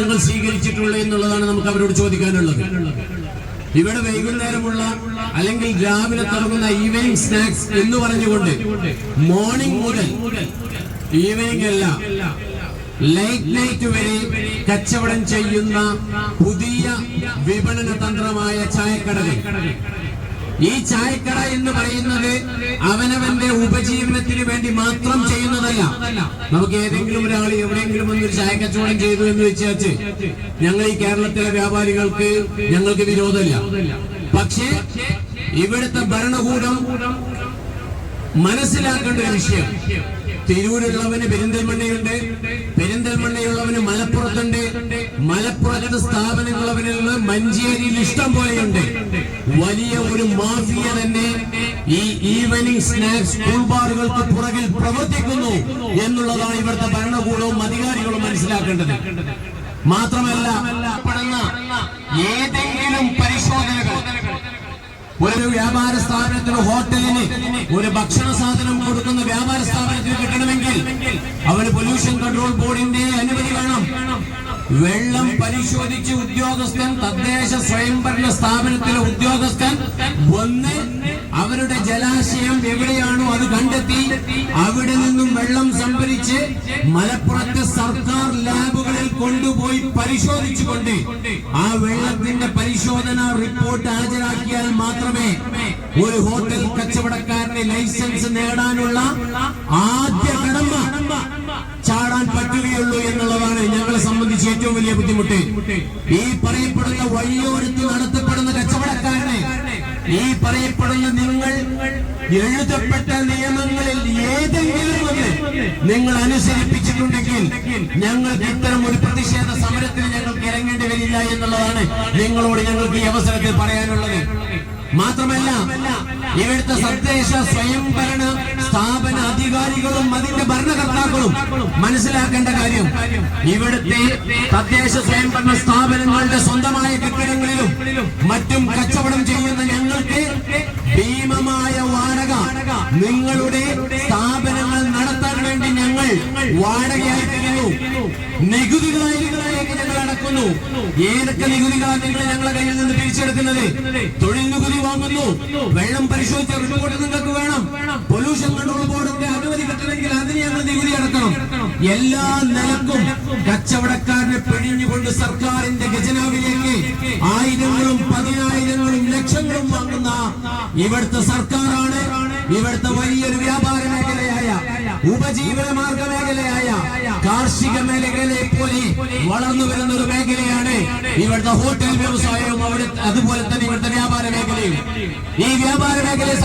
നിങ്ങൾ സ്വീകരിച്ചിട്ടുള്ളത് എന്നുള്ളതാണ് നമുക്ക് അവരോട് ചോദിക്കാനുള്ളത്. ഇവിടെ വൈകുന്നേരമുള്ള അല്ലെങ്കിൽ രാവിലെ തുടങ്ങുന്ന ഈവനിങ് സ്നാക്സ് എന്ന് പറഞ്ഞുകൊണ്ട് മോർണിംഗ് മുതൽ ഈവനിങ് അല്ല ലൈറ്റ് നൈറ്റ് വരെ കച്ചവടം ചെയ്യുന്ന പുതിയ വിപണന തന്ത്രമായ ചായക്കടകൾ. ഈ ചായക്കട എന്ന് പറയുന്നത് അവനവന്റെ ഉപജീവനത്തിന് വേണ്ടി മാത്രം ചെയ്യുന്നതല്ല. നമുക്ക് ഏതെങ്കിലും ഒരാൾ എവിടെയെങ്കിലും വന്ന് ഒരു ചായ കച്ചവടം ചെയ്തു എന്ന് വെച്ചാച്ച് ഞങ്ങൾ ഈ കേരളത്തിലെ വ്യാപാരികൾക്ക് ഞങ്ങൾക്ക് വിരോധമില്ല. പക്ഷേ ഇവിടുത്തെ ഭരണകൂടം മനസ്സിലാക്കേണ്ട ഒരു വിഷയം. തിരൂരുള്ളവന് പെരിന്തൽമണ്ണയുണ്ട്. പെരിന്തൽമണ്ണയുള്ളവന് മലപ്പുറത്തുണ്ട്. മലപ്പുറത്ത് സ്ഥാപനങ്ങളുള്ളവനുള്ള മഞ്ചേരിയിൽ ഇഷ്ടം പോലെയുണ്ട്. വലിയ ഒരു മാഫിയ തന്നെ ഈ ഈവനിങ് സ്നാക്സ് സ്കൂൾ ബാറുകൾക്ക് പുറകിൽ പ്രവർത്തിക്കുന്നു എന്നുള്ളതാണ് ഇവിടുത്തെ ഭരണകൂടവും അധികാരികളും മനസ്സിലാക്കേണ്ടത്. മാത്രമല്ല ഏതെങ്കിലും പരിശോധനകൾ ഒരു വ്യാപാര സ്ഥാപനത്തിന് ഹോട്ടലിന് ഒരു ഭക്ഷണ സാധനം കൊടുക്കുന്ന വ്യാപാര സ്ഥാപനത്തിന് കിട്ടണമെങ്കിൽ അവന് പൊല്യൂഷൻ കൺട്രോൾ ബോർഡിന്റെ അനുമതി വേണം. വെള്ളം പരിശോധിച്ച് ഉദ്യോഗസ്ഥൻ തദ്ദേശ സ്വയംഭരണ സ്ഥാപനത്തിലെ ഉദ്യോഗസ്ഥൻ വന്ന് അവരുടെ ജലാശയം എവിടെയാണോ അത് കണ്ടെത്തി അവിടെ നിന്നും വെള്ളം സംഭരിച്ച് മലപ്പുറത്തെ സർക്കാർ ലാബുകളിൽ കൊണ്ടുപോയി പരിശോധിച്ചുകൊണ്ട് ആ വെള്ളത്തിന്റെ പരിശോധന റിപ്പോർട്ട് ഹാജരാക്കിയാൽ മാത്രമേ ഒരു ഹോട്ടൽ കച്ചവടക്കാരന് ലൈസൻസ് നേടാനുള്ള ആദ്യ കടമ്പ ചാടാൻ പറ്റുകയുള്ളൂ എന്നുള്ളതാണ് ഞങ്ങളെ സംബന്ധിച്ച് ഏറ്റവും വലിയ ബുദ്ധിമുട്ട്. ഈ പറയപ്പെടുന്ന വഴിയോരത്ത് നടത്തപ്പെടുന്ന കച്ചവടക്കാരനെ ഈ പറയപ്പെടുന്ന നിങ്ങൾ എഴുതപ്പെട്ട നിയമങ്ങളിൽ ഏതെങ്കിലും ഒന്ന് നിങ്ങൾ അനുസരിപ്പിച്ചിട്ടുണ്ടെങ്കിൽ ഞങ്ങൾക്ക് ഇത്തരം ഒരു പ്രതിഷേധ സമരത്തിന് ഞങ്ങൾക്ക് ഇറങ്ങേണ്ടി വരില്ല എന്നുള്ളതാണ് നിങ്ങളോട് ഞങ്ങൾക്ക് ഈ അവസരത്തിൽ പറയാനുള്ളത്. മാത്രമല്ല ഇവിടുത്തെ തദ്ദേശ സ്വയംഭരണ സ്ഥാപന അധികാരികളും അതിന്റെ ഭരണകർത്താക്കളും മനസ്സിലാക്കേണ്ട കാര്യം ഇവിടുത്തെ തദ്ദേശ സ്വയംഭരണ സ്ഥാപനങ്ങളുടെ സ്വന്തമായ കെട്ടിടങ്ങളിലും മറ്റും കച്ചവടം ചെയ്യുന്ന ഞങ്ങൾക്ക് ഭീമമായ വാടക നിങ്ങളുടെ സ്ഥാപനങ്ങൾ നടത്താൻ വേണ്ടി ഞങ്ങൾ വാടകയായി തരുന്നു നികുതികളായി ഞങ്ങൾ അടക്കുന്നു ഏതൊക്കെ നികുതികളാണ് നിങ്ങൾ ഞങ്ങളുടെ കയ്യിൽ നിന്ന് പിരിച്ചെടുക്കുന്നത്? തൊഴിൽ നികുതി വാങ്ങുന്നു. വെള്ളം പരിശോധിച്ച റിപ്പോർട്ട് നിങ്ങൾക്ക് വേണം. പൊല്യൂഷൻ കൺട്രോൾ ബോർഡിന്റെ അനുമതി കിട്ടണമെങ്കിൽ അതിന് ഞങ്ങൾ നികുതി അടക്കണം. എല്ലാ നിലക്കും കച്ചവടക്കാരനെ പിഴിഞ്ഞുകൊണ്ട് സർക്കാരിന്റെ ഖജനാവിലേക്ക് ആയിരങ്ങളും പതിനായിരങ്ങളും ലക്ഷങ്ങളും വാങ്ങുന്ന ഇവിടുത്തെ സർക്കാരാണ്. ഇവിടുത്തെ വലിയൊരു വ്യാപാര മേഖലയായ ഉപജീവന മാർഗ മേഖലയായ കാർഷിക മേഖലയെ പോലെ വളർന്നു വരുന്ന ഒരു മേഖലയാണ് ഇവിടുത്തെ ഹോട്ടൽ വ്യവസായവും അവിടെ അതുപോലെ തന്നെ ഇവിടുത്തെ വ്യാപാര മേഖലയും. ഈ വ്യാപാര മേഖലയെ